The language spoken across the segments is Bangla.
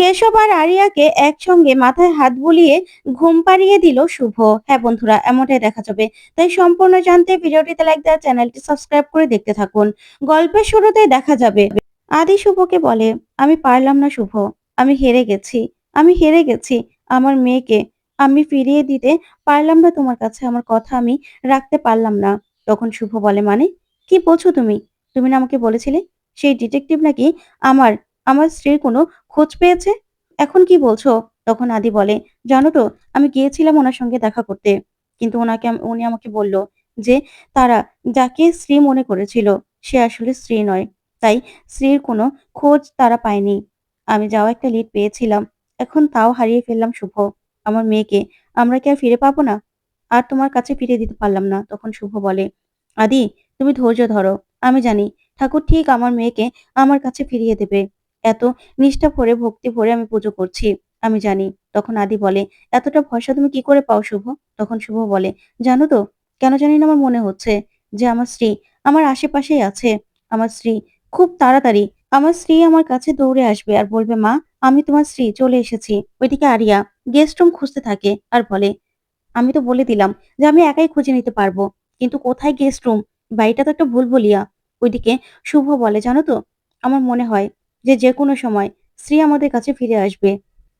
কেশব আর আরিয়াকে একসঙ্গে মাথায় হাত বুলিয়ে ঘুম পাড়িয়ে দিল শুভ। হ্যাঁ বন্ধুরা, এমনটাই দেখা যাবে। তাই সম্পূর্ণ জানতে ভিডিওটিতে লাইক দেওয়া চ্যানেলটি সাবস্ক্রাইব করে দেখতে থাকুন। গল্পের শুরুতেই দেখা যাবে। আদি শুভকে বলে, আমি পারলাম না শুভ। আমি হেরে গেছি। আমি হেরে গেছি আমার মেয়েকে। আমি ফিরিয়ে দিতে পারলাম না তোমার কাছে। আমার কথা আমি রাখতে পারলাম না। তখন শুভ বলে মানে? কি বলছো তুমি? তুমি না আমাকে বলেছিলে? সেই ডিটেকটিভ নাকি আমার আমার স্ত্রীর কোনো খোঁজ পেয়েছে? এখন কি বলছো? তখন আদি বলে, জানো তো, আমি গিয়েছিলাম ওনার সঙ্গে দেখা করতে। কিন্তু ওনাকে উনি আমাকে বলল যে, তারা যাকে স্ত্রী মনে করেছিল, সে আসলে স্ত্রী নয়। তাই স্ত্রীর কোনো খোঁজ তারা পায়নি। আমি যাও একটা লিড পেয়েছিলাম। এখন তাও হারিয়ে ফেললাম শুভ। আমার মেয়েকে আমরা কি আর ফিরে পাবো না? আর তোমার কাছে ফিরিয়ে দিতে পারলাম না, তখন শুভ বলে, আদি, তুমি ধৈর্য ধরো। আমি জানি, ঠাকুর ঠিক আমার মেয়েকে আমার কাছে ফিরিয়ে দেবে। এত নিষ্ঠা ভরে, ভক্তি ভরে আমি পুজো করছি, আমি জানি। তখন আদি বলে, এতটা ভরসা তুমি কি করে পাও শুভ? তখন শুভ বলে, জানো তো, কেন জানি না আমার মনে হচ্ছে যে আমার স্ত্রী আমার আশেপাশেই আছে। আমার স্ত্রী খুব তাড়াতাড়ি, আমার স্ত্রী আমার কাছে দৌড়ে আসবে আর বলবে, মা, আমি তোমার স্ত্রী চলে এসেছি। ওইদিকে আরিয়া গেস্ট রুম খুঁজতে থাকে আর বলে, আমি তো বলে দিলাম যে আমি একাই খুঁজে নিতে পারব, কিন্তু কোথায় গেস্ট রুম বাড়িটা তো একটা ভুল বলিয়া। ওইদিকে শুভ বলে, জানো তো, আমার মনে হয় যে যে কোনো সময় স্ত্রী আমাদের কাছে ফিরে আসবে,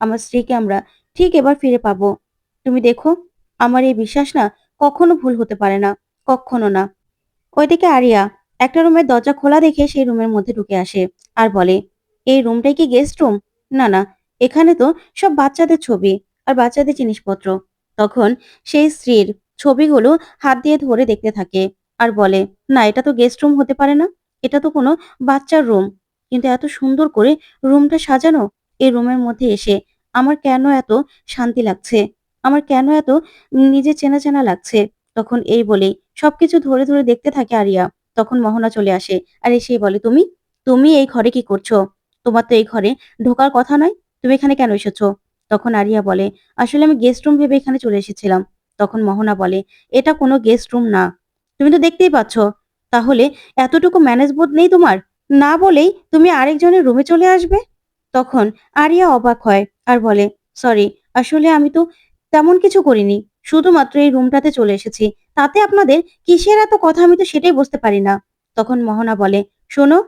আমার স্ত্রীকে আমরা ঠিক এবার ফিরে পাবো। তুমি দেখো, আমার এই বিশ্বাস না কখনো ভুল হতে পারে না, কখনো না। ওইদিকে আরিয়া একটা রুমের দরজা খোলা দেখে সেই রুমের মধ্যে ঢুকে আসে আর বলে, এই রুমটাই কি গেস্ট রুম না না, এখানে তো সব বাচ্চাদের ছবি আর বাচ্চাদের জিনিসপত্র। তখন সেই স্ত্রীর ছবিগুলো হাত দিয়ে ধরে দেখতে থাকে আর বলে, না, এটা তো গেস্ট রুম হতে পারে না, এটা তো কোনো বাচ্চার রুম কিন্তু এত সুন্দর করে রুমটা সাজানো এই রুমের মধ্যে এসে আমার কেন এত শান্তি লাগছে? আমার কেন এত নিজে চেনা চেনা লাগছে? তখন এই বলেই সবকিছু ধরে ধরে দেখতে থাকে আরিয়া। তখন মোহনা চলে আসে। আর এসেই বলে, তুমি? তুমি এই ঘরে কি করছ? তোমার তো এই ঘরে ঢোকার কথা নয়। তুমি এখানে কেন এসেছ? তখন আরিয়া বলে, আসলে আমি গেস্ট রুম ভেবে এখানে চলে এসেছিলাম। তখন মোহনা বলে, এটা কোনো গেস্ট রুম না। তুমি তো দেখতেই পাচ্ছ। তাহলে এতটুকু ম্যানেজ বোধ নেই তোমার? না বলেই তুমি আরেকজনের রুমে চলে আসবে? তখন আরিয়া অবাক হয় আর বলে সরি আসলে আমি তো তেমন কিছু করিনি। শুধুমাত্র এই রুমটাতে চলে এসেছি। তাতে আপনাদের কিসের এত কথা আমি তো সেটাই বুঝতে পারি না। তখন মোহনা বলে, শোনো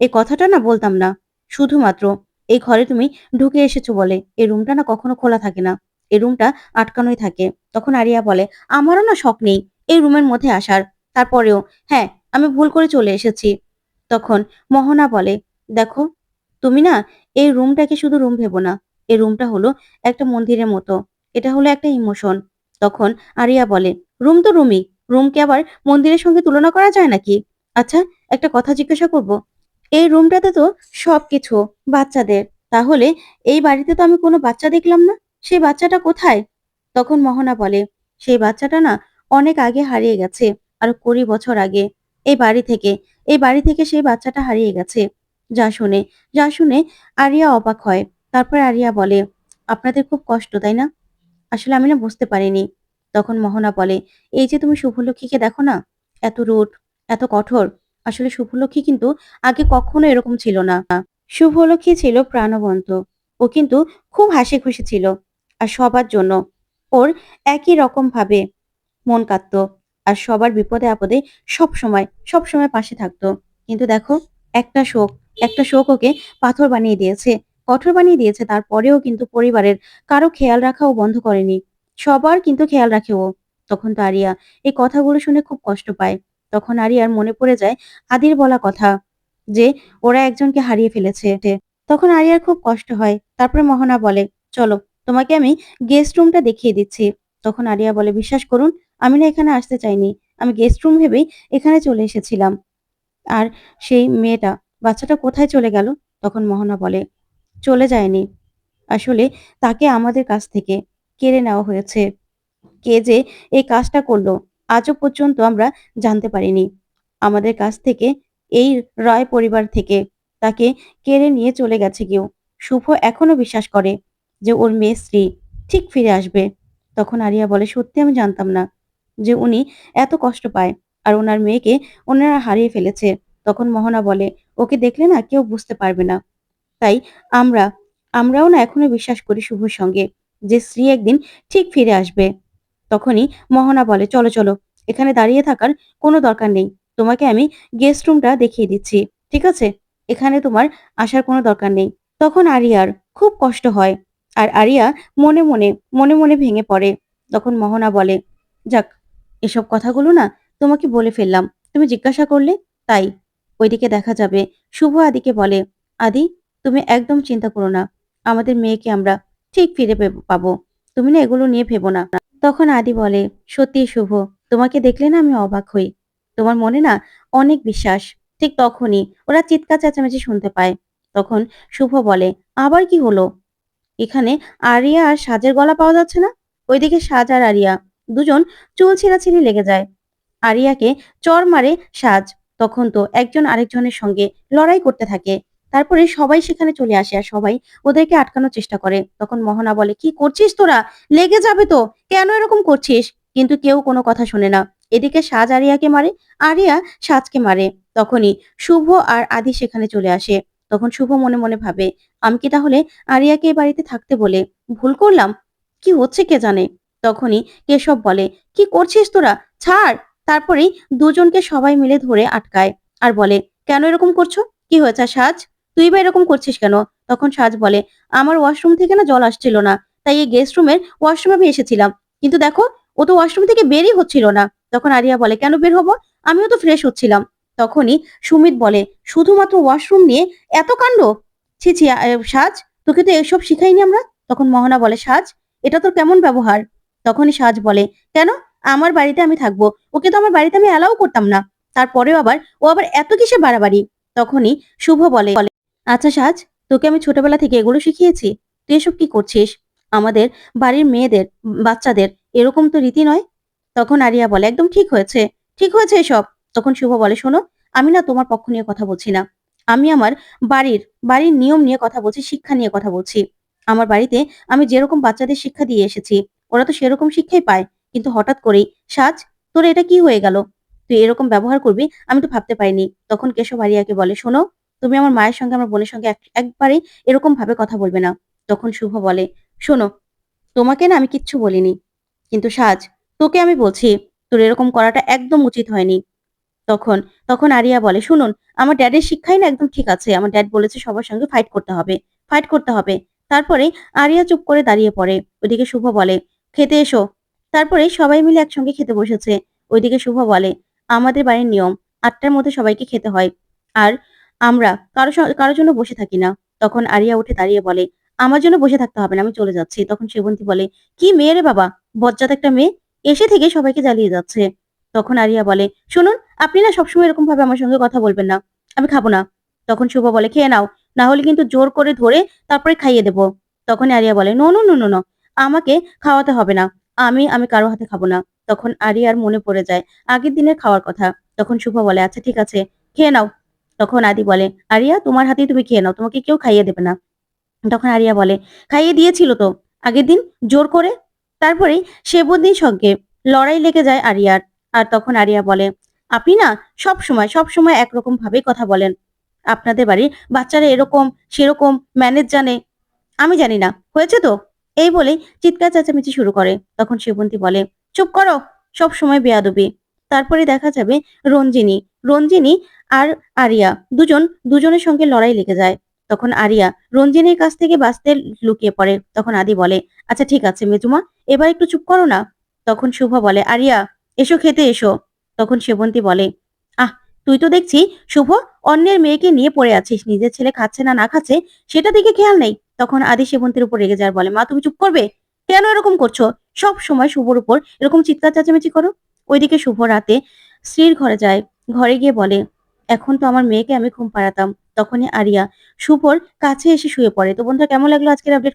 এই কথাটা না বলতাম না। শুধুমাত্র এই ঘরে তুমি ঢুকে এসেছ বলে। এই রুমটা না কখনো খোলা থাকে না। এই রুমটা আটকানোই থাকে। তখন আরিয়া বলে, আমারও না শখ নেই এই রুমের মধ্যে আসার। তারপরেও হ্যাঁ আমি ভুল করে চলে এসেছি। তখন মোহনা বলে, দেখো, তুমি না এই রুমটাকে শুধু রুম ভেবো না, এই রুমটা হলো একটা মন্দিরের মতো, এটা হলো একটা ইমোশন তখন আরিয়া বলে, রুম তো রুমই, রুমকে আবার মন্দিরের সঙ্গে তুলনা করা যায় নাকি? আচ্ছা একটা কথা জিজ্ঞাসা করব, এই রুমটাতে তো সবকিছু, বাচ্চাদের, তাহলে এই বাড়িতে তো আমি কোনো বাচ্চা দেখলাম না, সেই বাচ্চাটা কোথায়? তখন মোহনা বলে, সেই বাচ্চাটা না অনেক আগে হারিয়ে গেছে, আরও কুড়ি বছর আগে, এই বাড়ি থেকে এই বাড়ি থেকে সেই বাচ্চাটা হারিয়ে গেছে। যা শুনে যা শুনে আরিয়া অবাক হয়। তারপর আরিয়া বলে, আপনাদের খুব কষ্ট, তাই না? আসলে আমি না বুঝতে পারিনি। তখন মোহনা বলে, এই যে তুমি শুভলক্ষ্মীকে দেখো না, এত রুট, এত কঠোর, আসলে শুভলক্ষ্মী কিন্তু আগে কখনো এরকম ছিল না। শুভলক্ষ্মী ছিল প্রাণবন্ত। ও কিন্তু খুব হাসি খুশি ছিল, আর সবার জন্য। ওর একই রকম ভাবে মন কাঁদতো। আর সবার বিপদে আপদে সব সময় সব সময় পাশে থাকতো। কিন্তু দেখো, একটা শোক একটা শোক ওকে পাথর বানিয়ে দিয়েছে। কঠোর বানিয়ে দিয়েছে, তারপরেও কিন্তু পরিবারের কারও খেয়াল রাখাও বন্ধ করেনি। সবার কিন্তু খেয়াল রাখে ও। তখন তো আরিয়া এই কথাগুলো শুনে খুব কষ্ট পায়। তখন আরিয়ার মনে পড়ে যায় আদির বলা কথা যে, ওরা একজনকে হারিয়ে ফেলেছে। তখন আরিয়ার খুব কষ্ট হয়। তারপরে মোহনা বলে, চলো, তোমাকে আমি গেস্ট রুমটা দেখিয়ে দিচ্ছি। তখন আরিয়া বলে, বিশ্বাস করুন, আমি না এখানে আসতে চাইনি। আমি গেস্ট রুম ভেবেই এখানে চলে এসেছিলাম। আর সেই মেয়েটা, বাচ্চাটা কোথায় চলে গেল? তখন মোহনা বলে, চলে যায়নি। আসলে তাকে আমাদের কাছ থেকে কেড়ে নেওয়া হয়েছে। কে যে এই কাজটা করল, আজও পর্যন্ত আমরা জানতে পারিনি। আমাদের কাছ থেকে, এই রায় পরিবার থেকে তাকে কেড়ে নিয়ে চলে গেছে কেউ। শুভ এখনও বিশ্বাস করে যে ওর মেয়ে স্ত্রী ঠিক ফিরে আসবে। তখন আরিয়া বলে, সত্যি আমি জানতাম না যে উনি এত কষ্ট পায় আর ওনার মেয়েকে ওনারা হারিয়ে ফেলেছে। তখন মোহনা বলে, ওকে দেখলে না কেউ বুঝতে পারবে না। তাই আমরা, আমরাও না এখনও বিশ্বাস করি শুভর সঙ্গে যে স্ত্রী একদিন ঠিক ফিরে আসবে। তখনই মোহনা বলে, চলো চলো, এখানে দাঁড়িয়ে থাকার কোনো দরকার নেই। তোমাকে আমি গেস্ট রুমটা দেখিয়ে দিচ্ছি, ঠিক আছে? এখানে তোমার আসার কোনো দরকার নেই। তখন আরিয়ার খুব কষ্ট হয়। আর আরিয়া মনে মনে মনে মনে ভেঙে পড়ে। তখন মোহনা বলে, যাক, এসব কথাগুলো না তোমাকে বলে ফেললাম। তুমি জিজ্ঞাসা করলে তাই। ওইদিকে দেখা যাবে। শুভ আদিকে বলে, আদি, তুমি একদম চিন্তা করো না। আমাদের মেয়েকে আমরা ঠিক ফিরে পাবো। তুমি না এগুলো নিয়ে ভেবো না। তখন আদি বলে, সত্যি শুভ, তোমাকে দেখলে না আমি অবাক হই। তোমার মনে না অনেক বিশ্বাস। ঠিক তখনই ওরা চিৎকার চেঁচামেচি শুনতে পায়। তখন শুভ বলে, আবার কি হলো? এখানে আরিয়া আর সাজের গলা পাওয়া যাচ্ছে না। ওইদিকে সাজ আর আরিয়া দুজন চুল ছিঁড়াছিঁড়ি লেগে যায়। আরিয়াকে চর মারে সাজ। তখন তো একজন আরেকজনের সঙ্গে লড়াই করতে থাকে। তারপরে সবাই সেখানে চলে আসে আর সবাই ওদেরকে আটকানোর চেষ্টা করে। তখন মোহনা বলে, কি করছিস তোরা? লেগে যাবে তো। কেন এরকম করছিস? কিন্তু কেউ কোনো কথা শোনে না। এদিকে সাজ আরিয়াকে মারে, আরিয়া সাজকে মারে। তখনই শুভ আর আদি সেখানে চলে আসে। তখন শুভ মনে মনে ভাবে, আমি কি তাহলে আরিয়াকে এই বাড়িতে থাকতে বলে ভুল করলাম? কি হচ্ছে কে জানে? তখনই কেশব বলে, কি করছিস তোরা? ছাড়! তারপরেই দুজনকে সবাই মিলে ধরে আটকায় আর বলে, কেন এরকম করছ? কি হয়েছে সাজ? তুই বা এরকম করছিস কেন? তখন সাজ বলে, আমার ওয়াশরুম থেকে না জল আসছিল না, তাই এই গেস্ট রুমের ওয়াশরুমে আমি এসেছিলাম। কিন্তু দেখো, ও তো ওয়াশরুম থেকে বেরই হচ্ছিল না। তখন আরিয়া বলে, কেন বের হব? আমিও তো ফ্রেশ হচ্ছিলাম। তখনই সুমিত বলে, শুধুমাত্র ওয়াশরুম নিয়ে এত কাণ্ড? ছি ছি সাজ, তোকে তো এসব শিখাইনি আমরা? তখন মোহনা বলে, সাজ, এটা তোর কেমন ব্যবহার? তখনই সাজ বলে, কেন? আমার বাড়িতে আমি থাকব। ওকে তো আমার বাড়িতে আমি অ্যালাউ করতাম না। তারপরেও আবার, ও আবার এত কিসে বাড়াবাড়ি? তখনই শুভ বলে আচ্ছা সাজ, তোকে আমি ছোটবেলা থেকে এগুলো শিখিয়েছি। তুই এসব কি করছিস? আমাদের বাড়ির মেয়েদের, বাচ্চাদের, এরকম তো রীতি নয়? তখন আরিয়া বলে, একদম ঠিক হয়েছে ঠিক হয়েছে এসব। তখন শুভ বলে, শোনো, আমি না তোমার পক্ষ নিয়ে কথা বলছি না। আমি আমার বাড়ির বাড়ির নিয়ম নিয়ে কথা বলছি, শিক্ষা নিয়ে কথা বলছি। আমার বাড়িতে আমি যেরকম বাচ্চাদের শিক্ষা দিয়ে এসেছি, ওরা তো সেরকম শিক্ষাই পায়। কিন্তু হঠাৎ করেই, সাজ, তোর এটা কি হয়ে গেল? তুই এরকম ব্যবহার করবি? আমি তো ভাবতে পারিনি। তখন কেশব আরিয়াকে বলে, শোনো, তুমি আমার মায়ের সঙ্গে, আমার বোনের সঙ্গে এক- একবারেই এরকম ভাবে কথা বলবে না। তখন শুভ বলে, শোনো, তোমাকে না আমি কিচ্ছু বলিনি। কিন্তু সাজ, তোকে আমি বলছি, তোর এরকম করাটা একদম উচিত হয়নি। তখন তখন আরিয়া বলে, শুনুন, আমার ড্যাডের শিক্ষাই না একদম ঠিক আছে। আমার ড্যাড বলেছে সবার সঙ্গে ফাইট করতে হবে ফাইট করতে হবে। তারপরে আরিয়া চুপ করে দাঁড়িয়ে পড়ে। ওইদিকে শুভ বলে, খেতে এসো। তারপরে সবাই মিলে একসঙ্গে খেতে বসেছে। ওইদিকে শুভ বলে, আমাদের বাড়ির নিয়ম, আটটার মধ্যে সবাইকে খেতে হয়। আর আমরা কারও কারোর জন্য বসে থাকি না। তখন আরিয়া উঠে দাঁড়িয়ে বলে, আমার জন্য বসে থাকতে হবে না, আমি চলে যাচ্ছি। তখন সেবন্তী বলে, কি মেয়ে রে বাবা? বজ্জাত একটা মেয়ে, এসে থেকে সবাইকে জ্বালিয়ে যাচ্ছে। তখন আরিয়া বলে, শুনুন, আপনি না সবসময় এরকম ভাবে আমার সঙ্গে কথা বলবেন না। আমি খাব না। তখন শুভ বলে, খেয়ে নাও। না হলে কিন্তু জোর করে ধরে তারপরে খাইয়ে দেবো। তখন আরিয়া বলে, no no no no no. আমাকে খাওয়াতে হবে না। আমি আমি কারও হাতে খাব না। তখন আরিয়ার মনে পড়ে যায় আগের দিনের খাওয়ার কথা। তখন শুভ বলে আচ্ছা ঠিক আছে, খেয়ে নাও। তখন আদি বলে, আরিয়া, তোমার হাতেই তুমি খেয়ে নাও, তোমাকে কেউ খাইয়ে দেবে না। তখন আরিয়া বলে, খাইয়ে দিয়েছিল তো। আগের দিন জোর করে? তারপরেই সেবদিন সঙ্গে লড়াই লেগে যায় আরিয়ার। আর তখন আরিয়া বলে, আপনি না সব সময় সব সময় একরকম ভাবে কথা বলেন। আপনাদের বাড়ির বাচ্চারা এরকম, সেরকম, ম্যানেজ জানে। আমি জানি না, হয়েছে তো? এই বলেই চিৎকার চেঁচামেচি শুরু করে। তখন সেবন্তী বলে, চুপ করো, সব সময় বেয়াদবি। তারপরে দেখা যাবে রঞ্জিনী। রঞ্জিনী আর আরিয়া দুজন, দুজনের সঙ্গে লড়াই লেগে যায়। তখন আরিয়া রঞ্জিনীর কাছ থেকে বাঁচতে লুকিয়ে পড়ে। তখন আদি বলে আচ্ছা ঠিক আছে মেজুমা, এবার একটু চুপ করো না। তখন শুভা বলে, আরিয়া এসো খেতে এসো। তখন সেবন্তী বলে, আহ, তুই তো দেখছি শুভ অন্যের মেয়েকে নিয়ে পড়ে আছিস, নিজের ছেলে খাচ্ছে না না খাচ্ছে, সেটা দিকে খেয়াল নেই। তখন আদি সেবন্তীর উপর রেগে যায়, বলে, মা, তুমি চুপ করবে? কেন এরকম করছ? সব সময় শুভর উপর এরকম চিৎকার চেঁচামেচি করো? ওইদিকে শুভ রাতে স্ত্রীর ঘরে যায়, ঘরে গিয়ে বলে, এখন তো আমার মেয়েকে আমি ঘুম পাড়াতাম। তখনই আরিয়া শুভর কাছে এসে শুয়ে পড়ে। তো বন্ধুরা, কেমন লাগল আজকের আপডেট